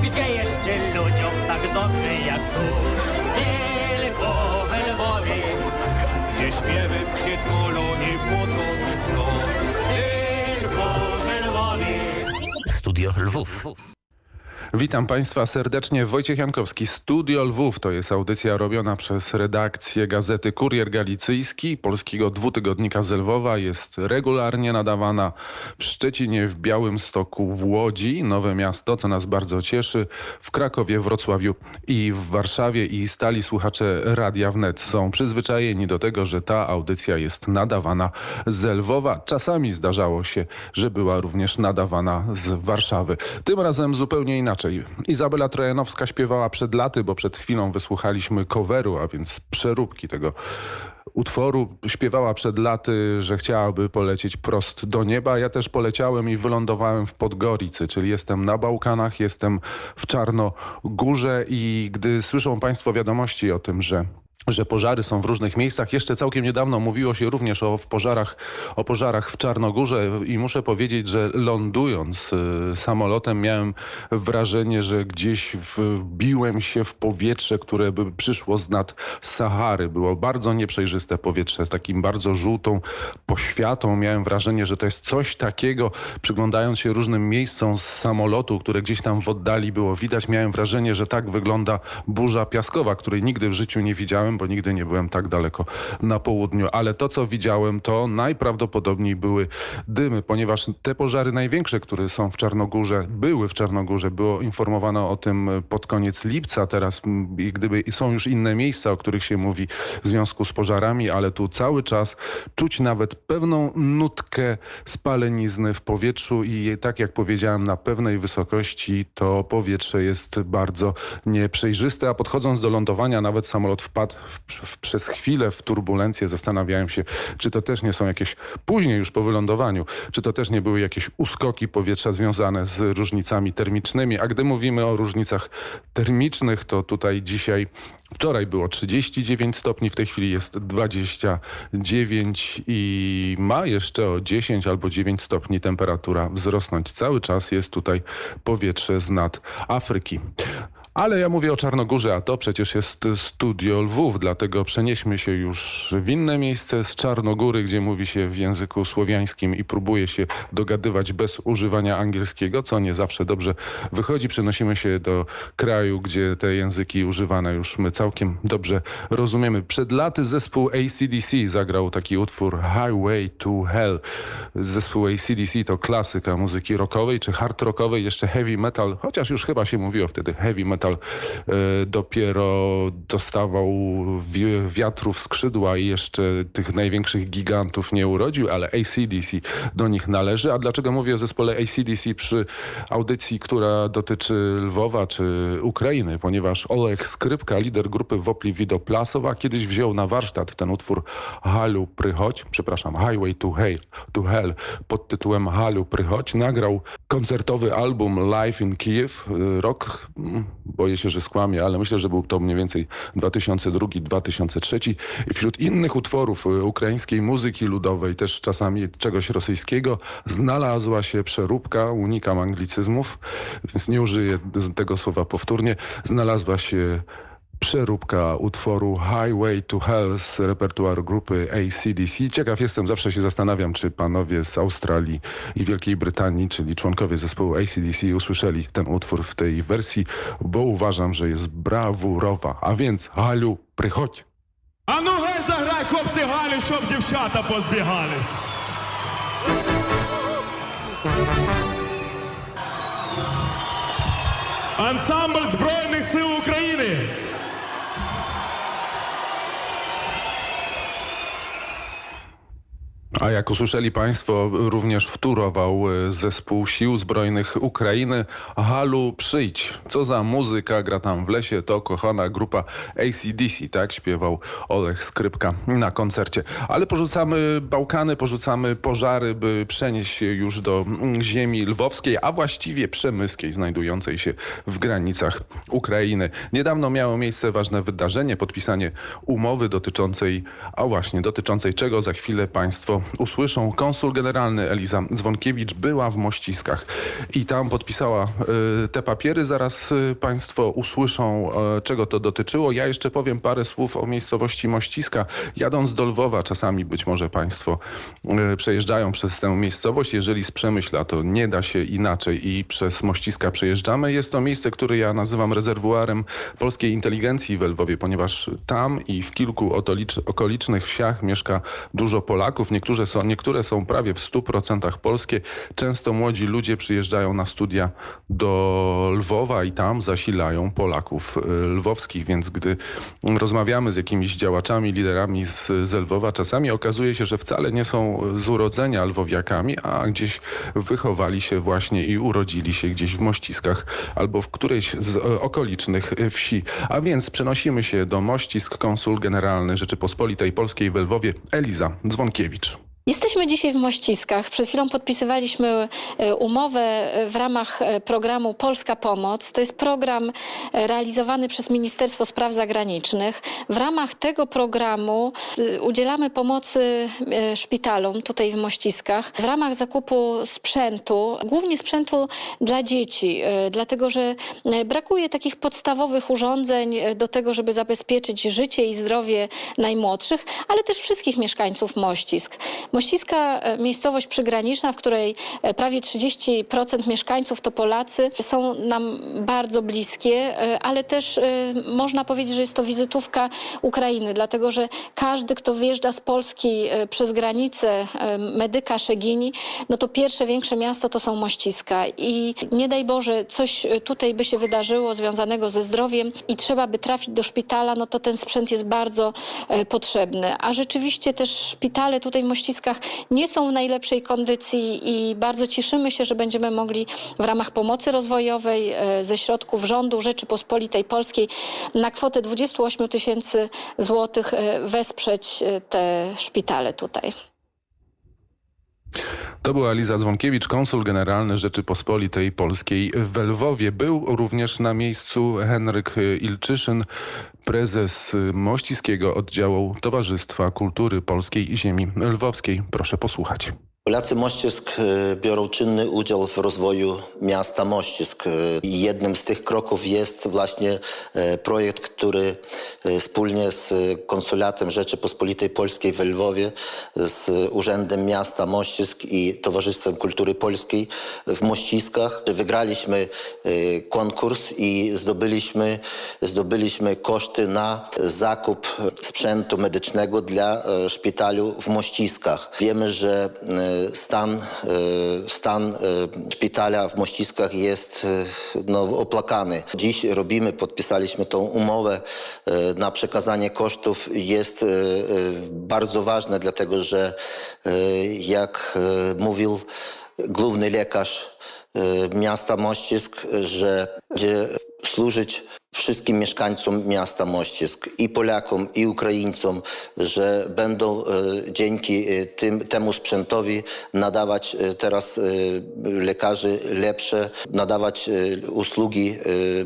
gdzie jeszcze ludziom tak dobrze jak tu. Tylko we Lwowie, gdzie śpiewy przytulą i budzą ze snu. Tylko we Lwowie. Studio Lwów. Witam Państwa serdecznie. Wojciech Jankowski, Studio Lwów. To jest audycja robiona przez redakcję gazety Kurier Galicyjski, polskiego dwutygodnika z Lwowa. Jest regularnie nadawana w Szczecinie, w Białymstoku, w Łodzi, Nowe Miasto, co nas bardzo cieszy, w Krakowie, Wrocławiu i w Warszawie. I stali słuchacze Radia Wnet są przyzwyczajeni do tego, że ta audycja jest nadawana z Lwowa. Czasami zdarzało się, że była również nadawana z Warszawy. Tym razem zupełnie inaczej. Izabela Trojanowska śpiewała przed laty, bo przed chwilą wysłuchaliśmy coveru, a więc przeróbki tego utworu. Śpiewała przed laty, że chciałaby polecieć prost do nieba. Ja też poleciałem i wylądowałem w Podgoricy, czyli jestem na Bałkanach, jestem w Czarnogórze i gdy słyszą Państwo wiadomości o tym, że że pożary są w różnych miejscach. Jeszcze całkiem niedawno mówiło się również o pożarach, o pożarach w Czarnogórze i muszę powiedzieć, że lądując y, samolotem miałem wrażenie, że gdzieś wbiłem się w powietrze, które by przyszło z nad Sahary. Było bardzo nieprzejrzyste powietrze z takim bardzo żółtą poświatą. Miałem wrażenie, że to jest coś takiego, przyglądając się różnym miejscom z samolotu, które gdzieś tam w oddali było widać, miałem wrażenie, że tak wygląda burza piaskowa, której nigdy w życiu nie widziałem, bo nigdy nie byłem tak daleko na południu. Ale to, co widziałem, to najprawdopodobniej były dymy, ponieważ te pożary największe, które są w Czarnogórze, były w Czarnogórze, było informowano o tym pod koniec lipca. Teraz gdyby są już inne miejsca, o których się mówi w związku z pożarami, ale tu cały czas czuć nawet pewną nutkę spalenizny w powietrzu i tak jak powiedziałem, na pewnej wysokości to powietrze jest bardzo nieprzejrzyste, a podchodząc do lądowania nawet samolot wpadł przez chwilę w turbulencję. Zastanawiałem się, czy to też nie są jakieś, później już po wylądowaniu, czy to też nie były jakieś uskoki powietrza związane z różnicami termicznymi. A gdy mówimy o różnicach termicznych, to tutaj dzisiaj, wczoraj było 39 stopni, w tej chwili jest 29 i ma jeszcze o 10 albo 9 stopni temperatura wzrosnąć. Cały czas jest tutaj powietrze z nad Afryki. Ale ja mówię o Czarnogórze, a to przecież jest studio Lwów, dlatego przenieśmy się już w inne miejsce z Czarnogóry, gdzie mówi się w języku słowiańskim i próbuje się dogadywać bez używania angielskiego, co nie zawsze dobrze wychodzi. Przenosimy się do kraju, gdzie te języki używane już my całkiem dobrze rozumiemy. Przed laty zespół ACDC zagrał taki utwór Highway to Hell. Zespół ACDC to klasyka muzyki rockowej czy hard rockowej, jeszcze heavy metal, chociaż już chyba się mówiło wtedy heavy metal e, dopiero dostawał wi- wiatrów skrzydła i jeszcze tych największych gigantów nie urodził, ale ACDC do nich należy. A dlaczego mówię o zespole ACDC przy audycji, która dotyczy Lwowa czy Ukrainy? Ponieważ Oleg Skrypka, lider grupy Wopli Widoplasowa, kiedyś wziął na warsztat ten utwór Halu Prychodź, przepraszam, Highway to Hell, to Hell pod tytułem Halu Prychodź. Nagrał koncertowy album Live in Kiev, y, rok, mm, boję się, że skłamię, ale myślę, że był to mniej więcej 2002-2003 i wśród innych utworów y, ukraińskiej muzyki ludowej, też czasami czegoś rosyjskiego, znalazła się przeróbka, unikam anglicyzmów, więc nie użyję tego słowa powtórnie, znalazła się przeróbka utworu Highway to Hell z repertuaru grupy ACDC. Ciekaw jestem, zawsze się zastanawiam, czy panowie z Australii i Wielkiej Brytanii, czyli członkowie zespołu ACDC usłyszeli ten utwór w tej wersji, bo uważam, że jest brawurowa. A więc, Halu, przychodź! А ну гей заграй, хлопці Галю, щоб дівчата позбігали. Ансамбль Збройних A jak usłyszeli Państwo, również wtórował e, zespół Sił Zbrojnych Ukrainy. Halu, przyjdź. Co za muzyka gra tam w lesie, to kochana grupa ACDC, tak śpiewał Olech Skrypka na koncercie. Ale porzucamy Bałkany, porzucamy pożary, by przenieść się już do mm, ziemi lwowskiej, a właściwie przemyskiej, znajdującej się w granicach Ukrainy. Niedawno miało miejsce ważne wydarzenie, podpisanie umowy dotyczącej, a właśnie dotyczącej czego za chwilę Państwo usłyszą. Konsul generalny Eliza Dzwonkiewicz była w Mościskach i tam podpisała y, te papiery. Zaraz y, Państwo usłyszą, y, czego to dotyczyło. Ja jeszcze powiem parę słów o miejscowości Mościska. Jadąc do Lwowa, czasami być może Państwo przejeżdżają przez tę miejscowość. Jeżeli z Przemyśla, to nie da się inaczej i przez Mościska przejeżdżamy. Jest to miejsce, które ja nazywam rezerwuarem polskiej inteligencji w Lwowie, ponieważ tam i w kilku okolicznych wsiach mieszka dużo Polaków. Niektóre są, niektóre są prawie w 100% polskie. Często młodzi ludzie przyjeżdżają na studia do Lwowa i tam zasilają Polaków y, lwowskich, więc gdy rozmawiamy z jakimiś działaczami, liderami z, z Lwowa, czasami okazuje się, że wcale nie są z urodzenia lwowiakami, a gdzieś wychowali się właśnie i urodzili się gdzieś w Mościskach albo w którejś z e, okolicznych wsi. A więc przenosimy się do Mościsk, konsul generalny Rzeczypospolitej Polskiej w Lwowie, Eliza Dzwonkiewicz. Jesteśmy dzisiaj w Mościskach. Przed chwilą podpisywaliśmy e, umowę e, w ramach e, programu Polska Pomoc. To jest program realizowany przez Ministerstwo Spraw Zagranicznych. W ramach tego programu udzielamy pomocy szpitalom tutaj w Mościskach w ramach zakupu sprzętu, głównie sprzętu dla dzieci, dlatego że brakuje takich podstawowych urządzeń do tego, żeby zabezpieczyć życie i zdrowie najmłodszych, ale też wszystkich mieszkańców Mościsk. Mościska, e, miejscowość przygraniczna, w której e, prawie 30% mieszkańców to Polacy, są nam bardzo bliskie, e, ale też można powiedzieć, że jest to wizytówka Ukrainy, dlatego że każdy, kto wyjeżdża z Polski przez granicę Medyka, Szegini, no to pierwsze większe miasto to są Mościska i nie daj Boże, coś tutaj by się wydarzyło związanego ze zdrowiem i trzeba by trafić do szpitala, no to ten sprzęt jest bardzo potrzebny. A rzeczywiście też szpitale tutaj w Mościskach nie są w najlepszej kondycji i bardzo cieszymy się, że będziemy mogli w ramach pomocy rozwojowej e, ze środków rządu Rzeczypospolitej Polskiej na kwotę 28 tysięcy złotych e, wesprzeć e, te szpitale tutaj. To była Eliza Dzwonkiewicz, konsul generalny Rzeczypospolitej Polskiej w Lwowie. Był również na miejscu Henryk Ilczyszyn, prezes Mościskiego Oddziału Towarzystwa Kultury Polskiej i Ziemi Lwowskiej. Proszę posłuchać. Polacy Mościsk e, biorą czynny udział w rozwoju miasta Mościsk. Jednym z tych kroków jest właśnie projekt, który e, wspólnie z Konsulatem Rzeczypospolitej Polskiej w Lwowie, z Urzędem Miasta Mościsk i Towarzystwem Kultury Polskiej w Mościskach wygraliśmy e, konkurs i zdobyliśmy, zdobyliśmy koszty na zakup sprzętu medycznego dla szpitalu w Mościskach. Wiemy, że stan, stan szpitala w Mościskach jest no, opłakany. Dziś robimy, podpisaliśmy tą umowę e, na przekazanie kosztów. Jest e, e, bardzo ważne, dlatego że jak mówił główny lekarz miasta Mościsk, że będzie służyć wszystkim mieszkańcom miasta Mościsk i Polakom i Ukraińcom, że będą e, dzięki e, tym, temu sprzętowi nadawać e, teraz lekarzy lepsze, nadawać usługi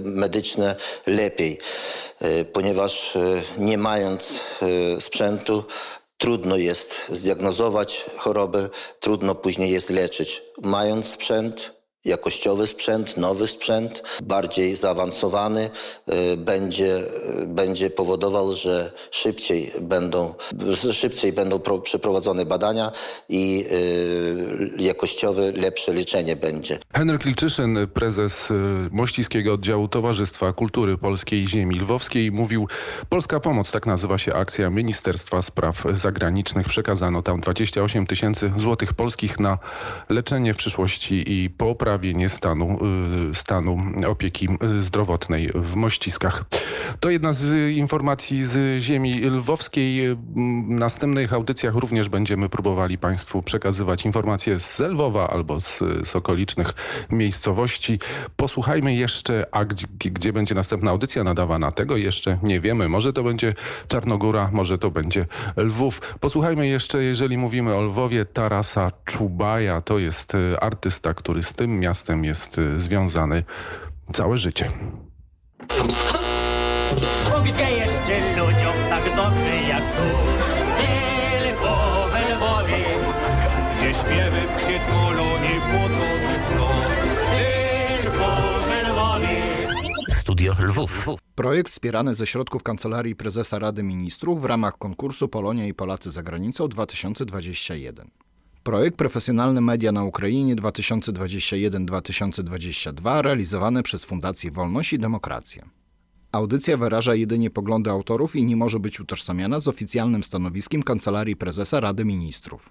medyczne lepiej, ponieważ nie mając sprzętu Trudno jest zdiagnozować chorobę, trudno później jest leczyć. Mając sprzęt, jakościowy sprzęt, nowy sprzęt, bardziej zaawansowany, e, będzie, e, będzie powodował, że szybciej będą, szybciej będą pro, przeprowadzone badania i e, jakościowe, lepsze leczenie będzie. Henryk Ilczyszyn, prezes Mościskiego Oddziału Towarzystwa Kultury Polskiej Ziemi Lwowskiej mówił Polska Pomoc, tak nazywa się akcja Ministerstwa Spraw Zagranicznych. Przekazano tam 28 tysięcy złotych polskich na leczenie w przyszłości i poprawienie stanu, y, stanu opieki y, zdrowotnej w Mościskach. To jedna z informacji z ziemi lwowskiej. W następnych audycjach również będziemy próbowali Państwu przekazywać informacje z Lwowa albo z, z okolicznych miejscowości. Posłuchajmy jeszcze, a gdzie, gdzie będzie następna audycja nadawana, tego jeszcze nie wiemy. Może to będzie Czarnogóra, może to będzie Lwów. Posłuchajmy jeszcze, jeżeli mówimy o Lwowie, Tarasa Czubaja. To jest artysta, który z tym miastem jest e, związany całe życie. Bo gdzie jeszcze ludziom tak dobrze jak tu? Nie Lwowie, Lwowie, śpiewy przytuloni płocony sno. Tylko czerwony Studio Lwów. Projekt wspierany ze środków Kancelarii Prezesa Rady Ministrów w ramach konkursu Polonia i Polacy za granicą 2021. Projekt Profesjonalne Media na Ukrainie 2021-2022 realizowany przez Fundację Wolność i Demokrację. Audycja wyraża jedynie poglądy autorów i nie może być utożsamiana z oficjalnym stanowiskiem Kancelarii Prezesa Rady Ministrów.